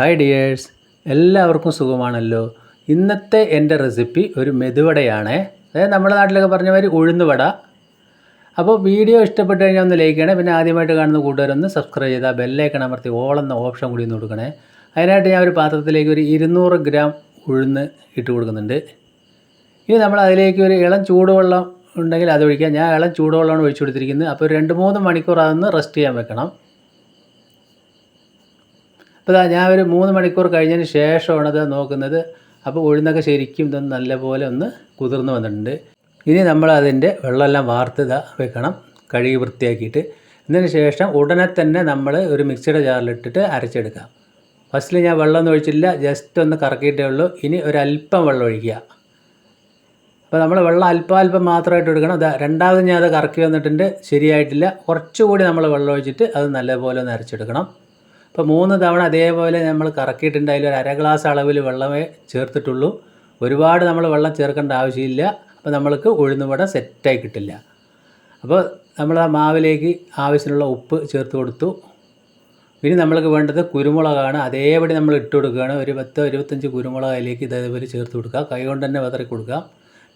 Hi dears എല്ലാവർക്കും സുഖമാണല്ലോ. ഇന്നത്തെ എന്റെ റെസിപ്പി ഒരു മെതുവടയാണ്. അതായത് നമ്മുടെ നാട്ടിലൊക്കെ പറഞ്ഞ മാതിരി ഉഴുന്നുവട അപ്പോൾ വീഡിയോ ഇഷ്ടപ്പെട്ട് കഴിഞ്ഞാൽ ഒന്ന് ലൈക്ക് പിന്നെ ആദ്യമായിട്ട് കാണുന്ന കൂട്ടുകാരൊന്ന് സബ്സ്ക്രൈബ് ചെയ്താൽ ബെല്ലൈക്കൺ അമർത്തി ഓളെന്ന ഓപ്ഷൻ കൂടി ഒന്ന് കൊടുക്കണേ. അതിനായിട്ട് ഞാൻ ഒരു പാത്രത്തിലേക്ക് ഒരു ഇരുന്നൂറ് ഗ്രാം ഉഴുന്ന് ഇട്ട് കൊടുക്കുന്നുണ്ട്. ഇനി നമ്മൾ അതിലേക്ക് ഒരു ഇളം ചൂടുവെള്ളം ഉണ്ടെങ്കിൽ അത് ഒഴിക്കാം. ഞാൻ ഇളം ചൂടുവെള്ളമാണ് ഒഴിച്ചു കൊടുത്തിരിക്കുന്നത്. അപ്പോൾ രണ്ട് മൂന്ന് മണിക്കൂർ അതൊന്ന് റെസ്റ്റ് ചെയ്യാൻ വെക്കണം. അപ്പോൾ ഞാൻ ഒരു മൂന്ന് മണിക്കൂർ കഴിഞ്ഞതിന് ശേഷമാണ് അത് നോക്കുന്നത്. അപ്പോൾ ഉഴുന്നൊക്കെ ശരിക്കും ഇതൊന്ന് നല്ലപോലെ ഒന്ന് കുതിർന്ന് വന്നിട്ടുണ്ട്. ഇനി നമ്മൾ അതിന്റെ വെള്ളമെല്ലാം വാർത്ത് ഇതാ വെക്കണം കഴുകി വൃത്തിയാക്കിയിട്ട്. ഇതിന് ശേഷം ഉടനെ തന്നെ നമ്മൾ ഒരു മിക്സിയുടെ ജാറിലിട്ടിട്ട് അരച്ചെടുക്കാം. ഫസ്റ്റിൽ ഞാൻ വെള്ളമൊന്നും ഒഴിച്ചില്ല ജസ്റ്റ് ഒന്ന് കറക്കിയിട്ടേ ഉള്ളൂ. ഇനി ഒരല്പം വെള്ളം ഒഴിക്കുക. അപ്പോൾ നമ്മൾ വെള്ളം അല്പം അല്പം മാത്രമായിട്ട് എടുക്കണം. അതാ രണ്ടാമത് ഞാൻ അത് കറക്കി വന്നിട്ടുണ്ട് ശരിയായിട്ടില്ല. കുറച്ചുകൂടി നമ്മൾ വെള്ളം ഒഴിച്ചിട്ട് അത് നല്ലപോലെ ഒന്ന് അരച്ചെടുക്കണം. അപ്പോൾ മൂന്ന് തവണ അതേപോലെ നമ്മൾ കറക്കിയിട്ടുണ്ട്. അതിൽ ഒരു അര ഗ്ലാസ് അളവിൽ വെള്ളമേ ചേർത്തിട്ടുള്ളൂ. ഒരുപാട് നമ്മൾ വെള്ളം ചേർക്കേണ്ട ആവശ്യമില്ല. അപ്പോൾ നമ്മൾക്ക് ഉഴുന്നുവട സെറ്റായി കിട്ടില്ല. അപ്പോൾ നമ്മൾ ആ മാവിലേക്ക് ആവശ്യത്തിനുള്ള ഉപ്പ് ചേർത്ത് കൊടുത്തു. ഇനി നമ്മൾക്ക് വേണ്ടത് കുരുമുളകാണ്. അതേപടി നമ്മൾ ഇട്ട് കൊടുക്കുകയാണ്. ഒരു പത്തോ ഇരുപത്തഞ്ച് കുരുമുളക് അതിലേക്ക് ഇതേപോലെ ചേർത്ത് കൊടുക്കുക. കൈ കൊണ്ട് തന്നെ വതറി കൊടുക്കാം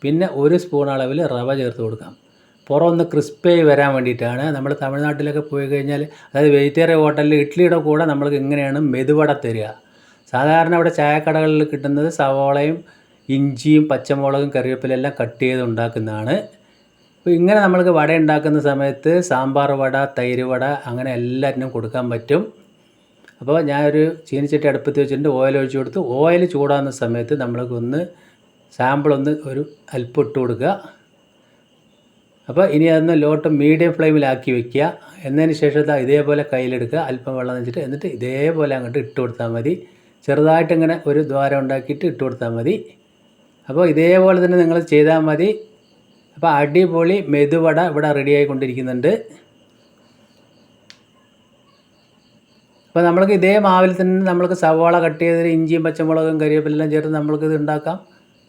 പിന്നെ ഒരു സ്പൂൺ അളവിൽ റവ ചേർത്ത് കൊടുക്കാം. പുറം ഒന്ന് ക്രിസ്പി വരാൻ വേണ്ടിയിട്ടാണ്. നമ്മൾ തമിഴ്നാട്ടിലൊക്കെ പോയി കഴിഞ്ഞാൽ അതായത് വെജിറ്റേറിയൻ ഹോട്ടലിൽ ഇഡ്ഡലിയുടെ കൂടെ നമ്മൾക്ക് ഇങ്ങനെയാണ് മെതുവട തരിക. സാധാരണ ഇവിടെ ചായക്കടകളിൽ കിട്ടുന്നത് സവോളയും ഇഞ്ചിയും പച്ചമുളകും കറിവേപ്പിലെല്ലാം കട്ട് ചെയ്ത് ഉണ്ടാക്കുന്നതാണ്. അപ്പോൾ ഇങ്ങനെ നമ്മൾക്ക് വട ഉണ്ടാക്കുന്ന സമയത്ത് സാമ്പാർ വട തൈര് വട അങ്ങനെ എല്ലാറ്റിനും കൊടുക്കാൻ പറ്റും. അപ്പോൾ ഞാനൊരു ചീനിച്ചട്ടി അടുപ്പത്ത് വെച്ചിട്ട് ഓയിൽ ഒഴിച്ച് കൊടുത്ത് ഓയിൽ ചൂടാകുന്ന സമയത്ത് നമ്മൾക്കൊന്ന് സാമ്പിൾ ഒന്ന് ഒരു അല്പം ഇട്ട് കൊടുക്കുക. അപ്പോൾ ഇനി അതൊന്ന് ലോട്ട് മീഡിയം ഫ്ലെയിമിലാക്കി വെക്കുക. എന്നതിന് ശേഷം ഇതാ ഇതേപോലെ കയ്യിലെടുക്കുക. അല്പം വെള്ളം വെച്ചിട്ട് എന്നിട്ട് ഇതേപോലെ അങ്ങോട്ട് ഇട്ട് കൊടുത്താൽ മതി. ചെറുതായിട്ട് ഇങ്ങനെ ഒരു ദ്വാരം ഉണ്ടാക്കിയിട്ട് ഇട്ട് കൊടുത്താൽ മതി. അപ്പോൾ ഇതേപോലെ തന്നെ നിങ്ങൾ ചെയ്താൽ മതി. അപ്പോൾ അടിപൊളി മെതുവട ഇവിടെ റെഡി ആയിക്കൊണ്ടിരിക്കുന്നുണ്ട്. അപ്പോൾ നമ്മൾക്ക് ഇതേ മാവിൽ തന്നെ നമ്മൾക്ക് സവാള കട്ട് ചെയ്തിട്ട് ഇഞ്ചിയും പച്ചമുളകും കരിവേപ്പിലെല്ലാം ചേർത്ത് നമ്മൾക്ക് ഇത് ഉണ്ടാക്കാം.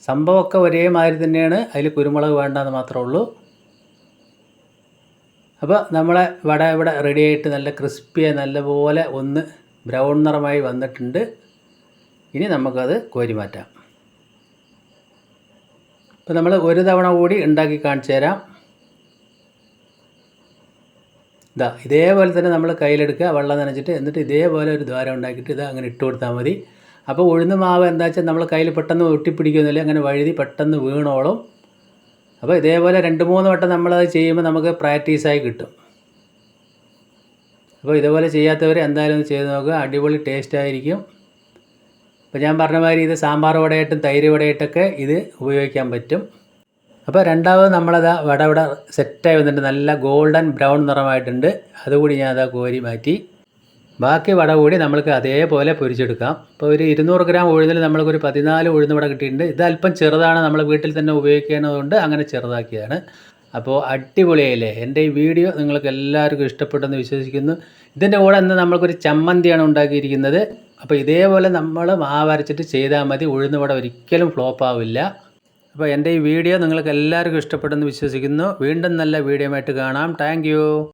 സംഭവമൊക്കെ ഒരേ മാതിരി തന്നെയാണ്. അതിൽ കുരുമുളക് വേണ്ടെന്ന് മാത്രമേ ഉള്ളൂ. അപ്പോൾ നമ്മളെ വട ഇവിടെ റെഡി ആയിട്ട് നല്ല ക്രിസ്പിയായി നല്ലപോലെ ഒന്ന് ബ്രൗൺ നിറമായി വന്നിട്ടുണ്ട്. ഇനി നമുക്കത് കോരി മാറ്റാം. അപ്പോൾ നമ്മൾ ഒരു തവണ കൂടി ഉണ്ടാക്കി കാണിച്ചു തരാം. ഇതാ ഇതേപോലെ തന്നെ നമ്മൾ കയ്യിലെടുക്കുക. വെള്ളം നനച്ചിട്ട് എന്നിട്ട് ഇതേപോലെ ഒരു ദ്വാരം ഉണ്ടാക്കിയിട്ട് ഇത് അങ്ങനെ ഇട്ട് കൊടുത്താൽ മതി. അപ്പോൾ ഉഴുന്ന് മാവ് എന്താ വെച്ചാൽ നമ്മൾ കയ്യിൽ പെട്ടെന്ന് ഒട്ടിപ്പിടിക്കുന്നില്ല അങ്ങനെ വഴുതി പെട്ടെന്ന് വീണോളും. അപ്പോൾ ഇതേപോലെ രണ്ട് മൂന്ന് വട്ടം നമ്മളത് ചെയ്യുമ്പോൾ നമുക്ക് പ്രാക്ടീസായി കിട്ടും. അപ്പോൾ ഇതേപോലെ ചെയ്യാത്തവർ എന്തായാലും ഒന്ന് ചെയ്ത് നോക്കുക. അടിപൊളി ടേസ്റ്റ് ആയിരിക്കും. അപ്പോൾ ഞാൻ പറഞ്ഞ മാതിരി ഇത് സാമ്പാർ വടയായിട്ടും തൈര് വടയായിട്ടൊക്കെ ഇത് ഉപയോഗിക്കാൻ പറ്റും. അപ്പോൾ രണ്ടാമത് നമ്മളത് വട ഇവിടെ സെറ്റായി വന്നിട്ട് നല്ല ഗോൾഡൻ ബ്രൗൺ നിറമായിട്ടുണ്ട്. അതുകൂടി ഞാൻ കോരി മാറ്റി. ബാക്കി വട കൂടി നമ്മൾക്ക് അതേപോലെ പൊരിച്ചെടുക്കാം. ഇപ്പോൾ ഒരു ഇരുന്നൂറ് ഗ്രാം ഉഴുന്നിൽ നമ്മൾക്കൊരു പതിനാല് ഉഴുന്ന് വട കിട്ടിയിട്ടുണ്ട്. ഇത് അല്പം ചെറുതാണ് നമ്മൾ വീട്ടിൽ തന്നെ ഉപയോഗിക്കുന്നതുകൊണ്ട് അങ്ങനെ ചെറുതാക്കിയാണ് അപ്പോൾ അടിപൊളിയായില്ലേ? എന്റെ ഈ വീഡിയോ നിങ്ങൾക്ക് എല്ലാവർക്കും ഇഷ്ടപ്പെട്ടെന്ന് വിശ്വസിക്കുന്നു. ഇതിന്റെ കൂടെ ഇന്ന് നമ്മൾക്കൊരു ചമ്മന്തിയാണ് ഉണ്ടാക്കിയിരിക്കുന്നത്. അപ്പോൾ ഇതേപോലെ നമ്മൾ മാവരച്ചിട്ട് ചെയ്താൽ മതി. ഉഴുന്ന് വട ഒരിക്കലും ഫ്ലോപ്പ് ആവില്ല. അപ്പോൾ എന്റെ ഈ വീഡിയോ നിങ്ങൾക്ക് എല്ലാവർക്കും ഇഷ്ടപ്പെട്ടെന്ന് വിശ്വസിക്കുന്നു. വീണ്ടും നല്ല വീഡിയോ ആയിട്ട് കാണാം. താങ്ക്